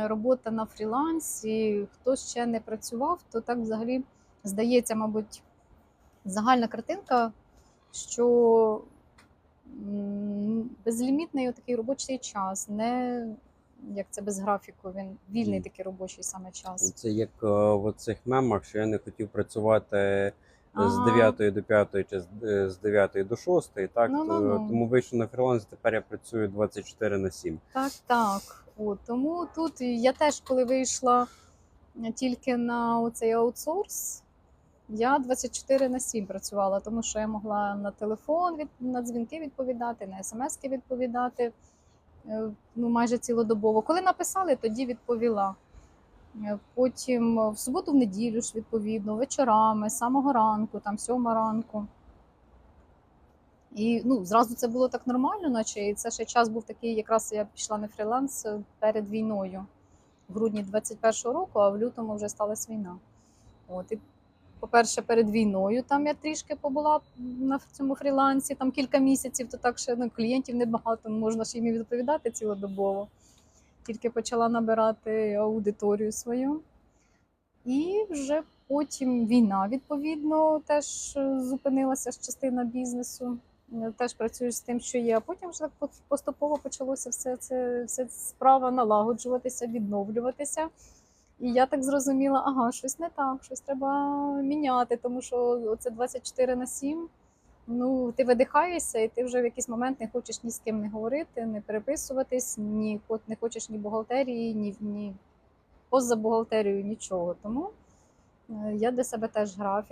м, робота на фрілансі, хто ще не працював, то так взагалі здається, мабуть, загальна картинка, що безлімітний такий робочий час, не як це без графіку, він вільний такий робочий саме час. Це як е, в оцих мемах, що я не хотів працювати е, з Ага. 9 до 5 чи з, е, 9 до 6, так? Ну-ну-ну. Е, Тому вийшов на фріланс, тепер я працюю 24 на 7. Так, так. От, тому тут я теж, коли вийшла тільки на оцей аутсорс, я 24 на 7 працювала, тому що я могла на телефон від, на дзвінки відповідати, на смски відповідати е, ну, майже цілодобово. Коли написали, тоді відповіла. Е, Потім в суботу, в неділю ж відповідно, вечорами, з самого ранку, там сьома ранку. І ну, зразу це було так нормально, наче і це ще час був такий, якраз я пішла на фріланс е, перед війною в грудні 21-го року, а в лютому вже сталася війна. От, і, по-перше, перед війною там я трішки побула на цьому фрілансі, там кілька місяців, то так ще ну, клієнтів небагато, можна ж їм відповідати цілодобово. Тільки почала набирати аудиторію свою. І вже потім війна, відповідно, теж е, зупинилася ж частина бізнесу. Теж працюєш з тим, що є. А потім вже поступово почалося все це все справа налагоджуватися, відновлюватися. І я так зрозуміла, ага, щось не так, щось треба міняти, тому що це 24 на 7. Ну, ти видихаєшся, і ти вже в якийсь момент не хочеш ні з ким не говорити, не переписуватись, ні не хочеш ні бухгалтерії, ні, ні поза бухгалтерією, нічого. Тому е, я для себе теж графік.